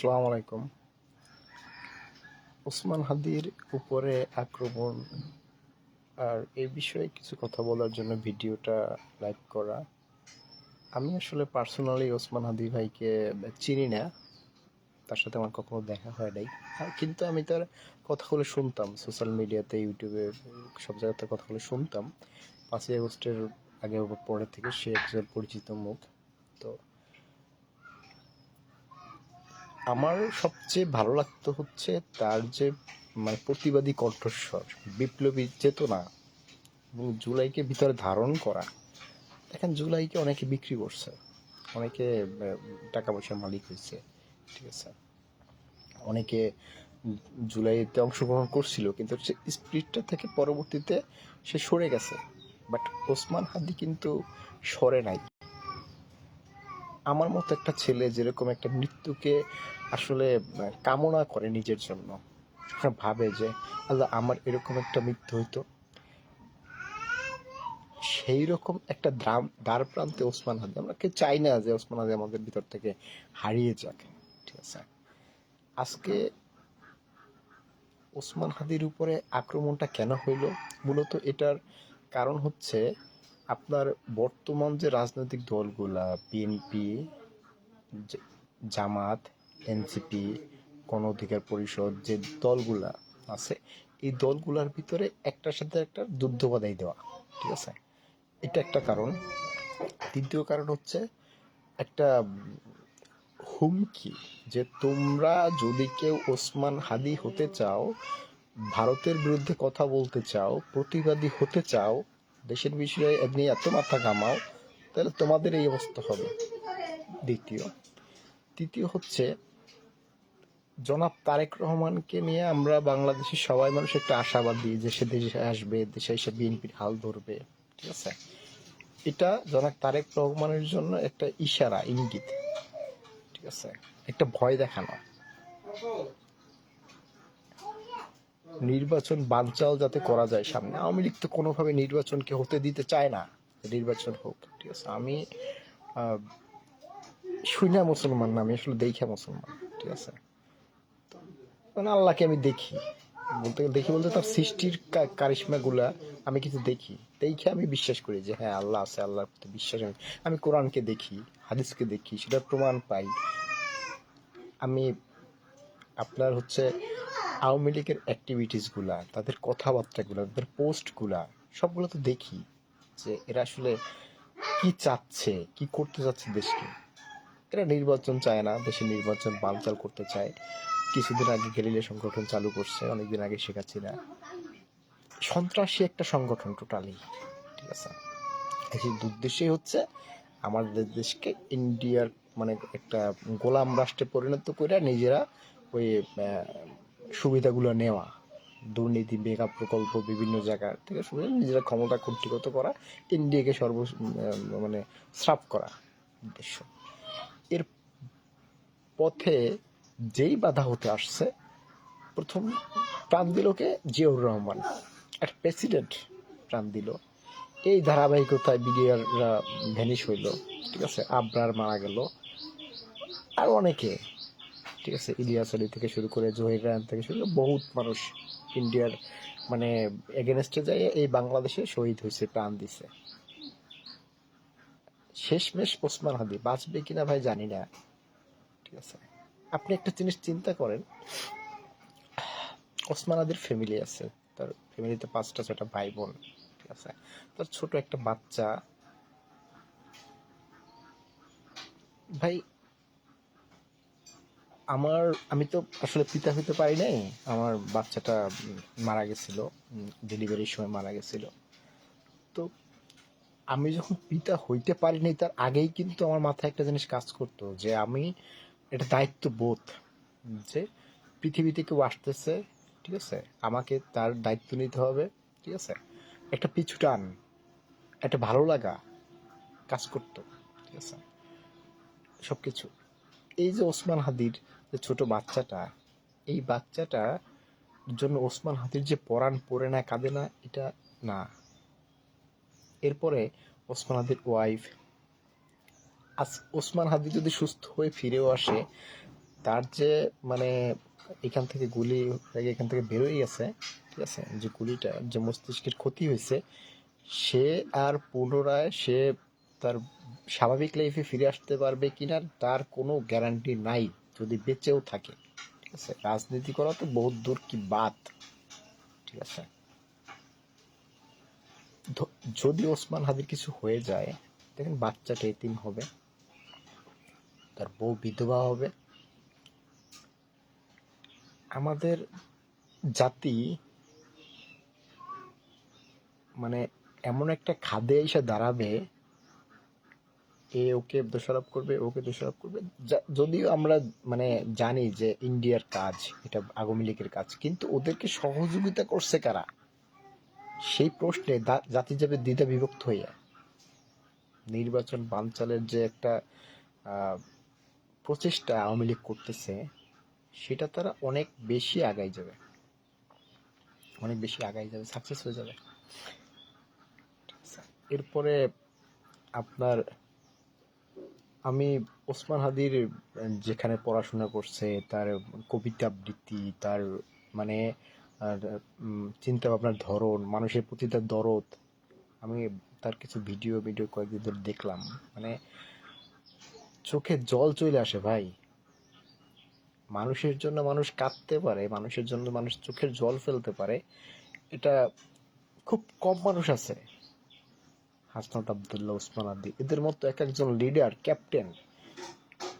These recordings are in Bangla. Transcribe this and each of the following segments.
আসসালামু আলাইকুম। ওসমান হাদির উপরে আক্রমণ আর এই বিষয়ে কিছু কথা বলার জন্য ভিডিওটা লাইভ করা। আমি আসলে পার্সোনালি ওসমান হাদি ভাইকে চিনি না, তার সাথে আমার কখনো দেখা হয় নাই। আর কিন্তু আমি তার কথাগুলো শুনতাম, সোশ্যাল মিডিয়াতে, ইউটিউবে, সব জায়গাতে কথাগুলো শুনতাম। পাঁচই আগস্টের আগে পরে থেকে সে একজন পরিচিত মুখ। তো আমার সবচেয়ে ভালো লাগতো হচ্ছে তার যে মানে প্রতিবাদী কণ্ঠস্বর, বিপ্লবী চেতনা, এবং জুলাইকে ভিতরে ধারণ করা। দেখেন, জুলাইকে অনেকে বিক্রি করছে, অনেকে টাকা পয়সার মালিক হয়েছে, ঠিক আছে। অনেকে জুলাইতে অংশগ্রহণ করছিল, কিন্তু সে স্প্লিটটা থেকে পরবর্তীতে সে সরে গেছে। বাট ওসমান হাদি কিন্তু সরে নাই। আমার মতো একটা ছেলে যেরকম একটা মৃত্যুকে আসলে কামনা করে নিজের জন্য। ভাবে যে, আল্লাহ, আমার এরকম একটা মৃত্যু হইতো। সেই রকম একটা দ্রাম, দ্বার প্রান্তে ওসমান হাদি, আমরা কেউ চাই না যে ওসমান হাদি আমাদের ভিতর থেকে হারিয়ে যাক। ঠিক আছে? আজকে ওসমান হাদির উপরে আক্রমণটা কেন হইল? মূলত এটার কারণ হচ্ছে আপনার বর্তমান যে রাজনৈতিক দলগুলা বিএনপি জামাত এনসিপি গণ অধিকার পরিষদ যে দলগুলা আছে, এই দলগুলার ভিতরে একটার সাথে একটা যুদ্ধ বাধাই দেওয়া, ঠিক আছে? এটা একটা কারণ। দ্বিতীয় কারণ হচ্ছে একটা হুমকি যে তোমরা যদি কেউ ওসমান হাদি হতে চাও, ভারতের বিরুদ্ধে কথা বলতে চাও, প্রতিবাদী হতে চাও দেশের বিষয়ে এমনি এত মাথা ঘামাও, তাহলে তোমাদের এই অবস্থা হবে। দ্বিতীয়, তৃতীয় হচ্ছে, জনাব তারেক রহমানকে নিয়ে আমরা বাংলাদেশের সবাই মানুষ একটা আশাবাদী যে সে দেশে আসবে, দেশে এসে বিএনপির হাল ধরবে, ঠিক আছে? এটা জনাব তারেক রহমানের জন্য একটা ইশারা, ইঙ্গিত, ঠিক আছে? একটা ভয় দেখানো। নির্বাচন বানচাল যাতে করা যায় সামনে। আওয়ামী লীগ তো কোনোভাবে নির্বাচনকে হতে দিতে চায় না। নির্বাচন হোক, ঠিক আছে। আমি শুইনা মুসলমান না, আমি আসলে দেখা মুসলমান, ঠিক আছে। মানে আল্লাহকে আমি দেখি। বলতে গেলে দেখি বলতে তার সৃষ্টির কারিশমা গুলা আমি কিছু দেখি। দেখে আমি বিশ্বাস করি যে হ্যাঁ আল্লাহ আছে, আল্লাহর প্রতি বিশ্বাস আমি আমি কোরআনকে দেখি, হাদিসকে দেখি, সেটার প্রমাণ পাই। আমি, আপনার হচ্ছে আওয়ামী লীগের অ্যাক্টিভিটিসগুলা তাদের কথাবার্তাগুলা, তাদের পোস্টগুলা সবগুলো তো দেখি যে এরা আসলে কি চাচ্ছে, কি করতে চাচ্ছে দেশকে। এরা নির্বাচন চায় না, দেশে নির্বাচন বানচাল করতে চায়। কিছুদিন আগে গেরিলা সংগঠন চালু করছে, অনেকদিন আগে শেখ হাসিনা। সন্ত্রাসী একটা সংগঠন টোটালি ঠিক আছে? এই উদ্দেশ্যই হচ্ছে আমাদের দেশকে ইন্ডিয়ার মানে একটা গোলাম রাষ্ট্রে পরিণত করে নিজেরা ওই সুবিধাগুলো নেওয়া, দুর্নীতি মেগা প্রকল্প বিভিন্ন জায়গার থেকে শুরু নিজেরা ক্ষমতা কুণ্ঠিগত করা ইন্ডিয়াকে সর্ব মানে শ্রাপ করা উদ্দেশ্য। এর পথে যেই বাধা হতে আসছে, প্রথম প্রাণ দিল কে? জিয়াউর রহমান। একটা প্রেসিডেন্ট প্রাণ দিল। এই ধারাবাহিকতায় বিডিআররা ভ্যানিশ হইল, ঠিক আছে? আবরার মারা গেল। আর অনেকে ঠিক আছে, ইলিয়াস আলী থেকে শুরু করে জহির রায়ন থেকে শুরু করে বহুত মানুষ ইন্ডিয়ার মানে এগেনস্টে যায়, এই বাংলাদেশে শহীদ হয়েছে, প্রাণ দিছে। শেষমেশ ওসমান হাদি, বাঁচবে কিনা ভাই জানি না। ঠিক আছে, আপনি একটা জিনিস চিন্তা করেন, ওসমান হাদির ফ্যামিলি আছে, তার ফ্যামিলিতে পাঁচটা ছটা ভাই বোন ঠিক আছে। তার ছোট একটা বাচ্চা। ভাই আমার, আমি তো আসলে পিতা হইতে পারি নাই। আমার বাচ্চাটা মারা গেছিল ডেলিভারির সময় মারা গেছিল। তো আমি যখন পিতা হইতে পারিনি তার আগেই কিন্তু আমার মাথায় একটা জিনিস কাজ করতো, যে আমি, এটা দায়িত্ব বোধ যে পৃথিবীতে কেউ আসতেছে, ঠিক আছে? আমাকে তার দায়িত্ব নিতে হবে, ঠিক আছে? একটা পিছু টান, একটা ভালো লাগা কাজ করতো, ঠিক আছে? সবকিছু। এই যে ওসমান হাদির যে ছোট বাচ্চাটা, এই বাচ্চাটা জন্য ওসমান হাদির যে পরাণ পড়ে না, কাঁদে না, এটা না। এরপরে ওসমান হাদির ওয়াইফ আজ ওসমান হাদি যদি সুস্থ হয়ে ফিরেও আসে, তার যে মানে এখান থেকে গুলি এখান থেকে বেরোই গেছে, ঠিক আছে? যে গুলিটা, যে মস্তিষ্কের ক্ষতি হয়েছে, সে আর পুনরায় সে তার স্বাভাবিক লাইফে ফিরে আসতে পারবে কিনা, তার কোনো গ্যারান্টি নাই। যদি বেঁচেও থাকে, ঠিক আছে? রাজনীতি করা তো বহুত দূর কি বাত, ঠিক আছে? যদি ওসমান হাদির কিছু হয়ে যায়, দেখেন বাচ্চাটা এতিম হবে, তার বউ বিধবা হবে। আমাদের জাতি মানে এমন একটা খাদে এসে দাঁড়াবে এ ওকে দোষারোপ করবে ওকে দোষারোপ করবে। যদিও আমরা মানে জানি যে ইন্ডিয়ার কাজ, এটা আওয়ামী লীগের কাজ, কিন্তু ওদেরকে সহযোগিতা করছে কারা? সেই প্রশ্নে জাতি যাবে দ্বিধা বিভক্ত যায়। নির্বাচন বানচালের যে একটা প্রচেষ্টা আওয়ামী লীগ করতেছে, সেটা তারা অনেক বেশি আগাই যাবে। অনেক বেশি আগাই যাবে সাকসেস হয়ে যাবে। এরপরে আপনার আমি ওসমান হাদির, যেখানে পড়াশোনা করছে, তার কবিতা আবৃত্তি, তার মানে চিন্তা ভাবনার ধরন, মানুষের প্রতি তার দরদ, আমি তার কিছু ভিডিও ভিডিও কয়েকদিন ধরে দেখলাম। মানে চোখে জল চলে আসে ভাই। মানুষের জন্য মানুষ কাঁদতে পারে, মানুষের জন্য মানুষ চোখের জল ফেলতে পারে। এটা খুব কম মানুষ আছে। হাসনাত আবদুল্লাহ ওসমান আদি। এদের মতো এক একজন লিডার ক্যাপ্টেন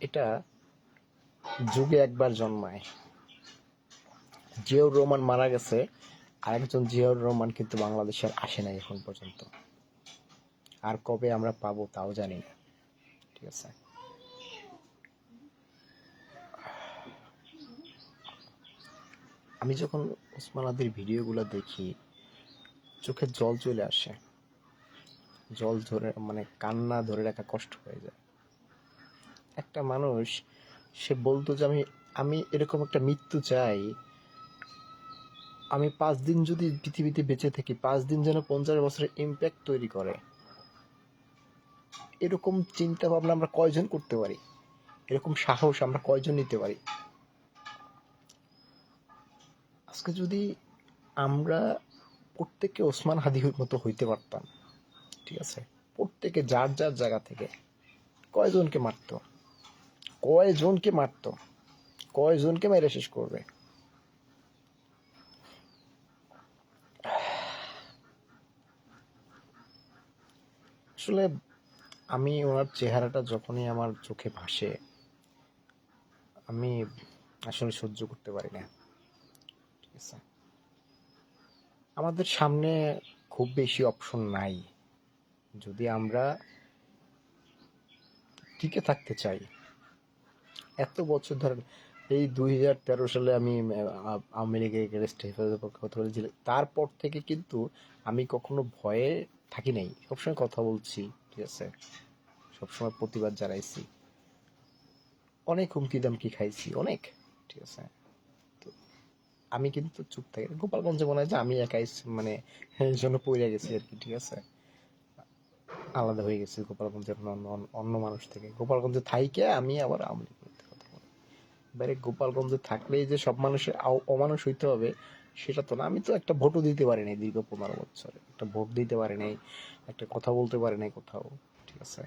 এটা যুগে একবার জন্মায়। জিয়াউর রহমান মারা গেছে, আরেকজন জিয়াউর রহমান কিন্তু বাংলাদেশের আসে নাই এখন পর্যন্ত। আর কবে আমরা পাবো তাও জানি না। ঠিক আছে? আমি যখন ওসমান আদির ভিডিওগুলো দেখি, চোখে জল চলে আসে। জল ধরে মানে কান্না ধরে রাখা কষ্ট হয়ে যায়। একটা মানুষ, সে বলতো যে, আমি আমি এরকম একটা মৃত্যু চাই। আমি পাঁচ দিন যদি পৃথিবীতে বেঁচে থাকি, পাঁচ দিন যেন পঞ্চাশ বছরের ইম্প্যাক্ট তৈরি করে। এরকম চিন্তা ভাবনা আমরা কয়জন করতে পারি? এরকম সাহস আমরা কয়জন নিতে পারি? আজকে যদি আমরা প্রত্যেককে ওসমান হাদির মতো হইতে পারতাম ঠিক আছে? প্রত্যেকে যার যার জায়গা থেকে কয়জনকে মারতো? কয়জনকে মারতো? কয়জনকে মেরে শেষ করবে? আসলে আমি ওনার চেহারাটা যখনই আমার চোখে ভাসে, আমি আসলে সহ্য করতে পারি না। ঠিক আছে? আমাদের সামনে খুব বেশি অপশন নাই। যদি আমরা টিকে থাকতে চাই, এত বছর ধরে এই দুই হাজার তেরো সালে আমি আওয়ামী লীগের হেফাজতের পক্ষে কথা বলেছিলাম। তারপর থেকে কিন্তু আমি কখনো ভয়ে থাকি নাই। সবসময় কথা বলছি, ঠিক আছে? সবসময় প্রতিবাদ জানাইছি। অনেক হুমকি দামকি খাইছি, অনেক, ঠিক আছে? তো আমি কিন্তু চুপ থাকি গোপালগঞ্জে মনে হয় যে আমি একাই মানে জন্য পড়ে গেছি আর কি, ঠিক আছে? আলাদা হয়ে গেছি গোপালগঞ্জের অন্য অন্য- মানুষ থেকে। গোপালগঞ্জে থাইকে আমি আবার আওয়ামী লীগ কথা বলি। এবারে গোপালগঞ্জে থাকলেই যে সব মানুষের অমানুষ হইতে হবে, সেটা তো না। আমি তো একটা ভোটও দিতে পারি নাই দীর্ঘ পনেরো বছর। একটা ভোট দিতে পারি নাই, একটা কথা বলতে পারি নাই কোথাও, ঠিক আছে?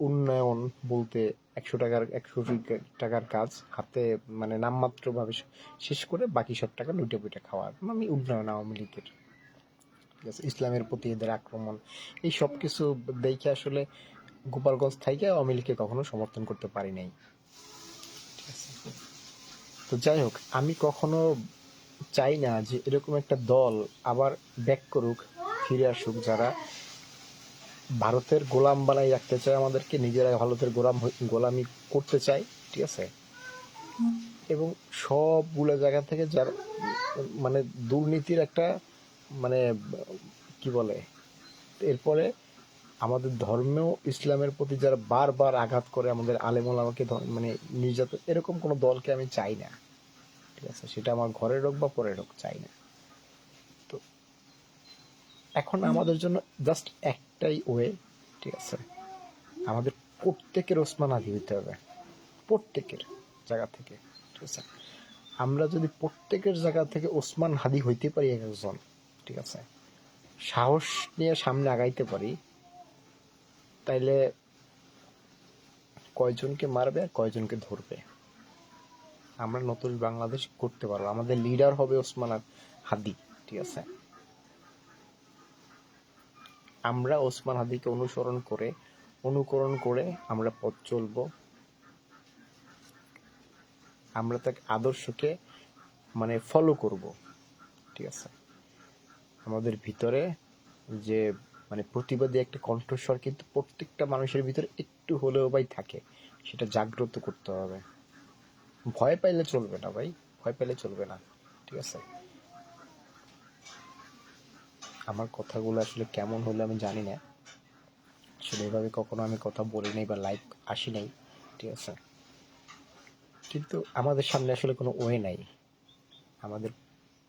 উন্নয়ন বলতে একশো টাকার একশো টাকার কাজ, হাতে মানে নামমাত্র ভাবে শেষ করে বাকি সব টাকা লুটে পুটে খাওয়ার। আমি উন্নয়ন আওয়ামী লীগের। ইসলামের প্রতি এদের আক্রমণ। এই সব কিছু দেখে আসলে গোপালগঞ্জ থেকে আওয়ামী লীগকে কখনো সমর্থন করতে পারি নাই। তো যাই হোক আমি কখনো চাই না যে এরকম একটা দল আবার ব্যাক করুক ফিরে আসুক যারা ভারতের গোলাম বানাই রাখতে চায় আমাদেরকে নিজেরাই ভারতের গোলাম গোলামি করতে চায় ঠিক আছে? এবং সবগুলো জায়গা থেকে যার মানে দুর্নীতির একটা মানে কি বলে, এরপরে আমাদের ধর্মেও ইসলামের প্রতি যারা বারবার আঘাত করে, আমাদের আলেমুল আমাকে মানে নির্যাতন, এরকম কোনো দলকে আমি চাই না। ঠিক আছে? সেটা আমার ঘরের হোক বা পরের হোক, চাই না। তো এখন আমাদের জন্য জাস্ট একটাই ওয়ে ঠিক আছে? আমাদের প্রত্যেকের ওসমান আদি হইতে হবে। প্রত্যেকের জায়গা থেকে, ঠিক আছে? আমরা যদি প্রত্যেকের জায়গা থেকে ওসমান হাদি হইতে পারি এক একজন ঠিক আছে? সাহস নিয়ে সামনে আগাইতে পারি, তাইলে কয়জনকে মারবে আর কয়জনকে ধরবে? আমরা নতুন বাংলাদেশ করতে পারব। আমাদের লিডার হবে ওসমান আর হাদি, ঠিক আছে? আমরা ওসমান হাদিকে অনুসরণ করে, অনুকরণ করে আমরা পথ চলবো। আমরা তাকে আদর্শকে মানে ফলো করব, ঠিক আছে? আমাদের ভিতরে যে মানে প্রতিবাদী একটা কণ্ঠস্বর কিন্তু প্রত্যেকটা মানুষের ভিতরে একটু হলেও ভাই থাকে। সেটা জাগ্রত করতে হবে। ভয় পাইলে চলবে না ভাই। ভয় পাইলে চলবে না। ঠিক আছে? আমার কথাগুলো আসলে কেমন হলো আমি জানি না। আসলে এভাবে কখনো আমি কথা বলি নাই বা লাইক আসি নাই। ঠিক আছে? কিন্তু আমাদের সামনে আসলে কোনো ওয়ে নাই। আমাদের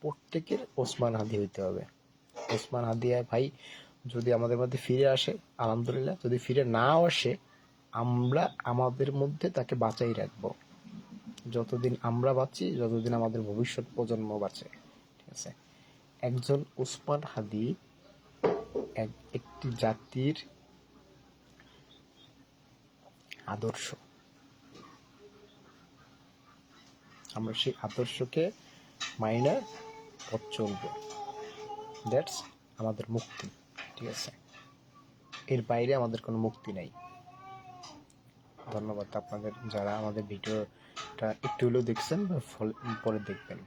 প্রত্যেকের ওসমান হাদি হইতে হবে। ওসমান হাদিয়া ভাই যদি আমাদের মধ্যে ফিরে আসে, আলহামদুলিল্লাহ, যদি ফিরে নাও আসে, আমরা আমাদের মধ্যে তাকে বাঁচাই রাখব। যতদিন আমরা বাঁচি, যতদিন আমাদের ভবিষ্যৎ প্রজন্ম বাঁচে। ঠিক আছে? একজন ওসমান হাদি এক, একটি জাতির আদর্শ। আমরা সেই আদর্শকে মাইনা পথ চলবো। দ্যাটস আমাদের মুক্তি, ঠিক আছে? এর বাইরে আমাদের কোনো মুক্তি নাই। ধন্যবাদ আপনাদের যারা আমাদের ভিডিওটা একটু হলেও দেখছেন বা পরে দেখবেন।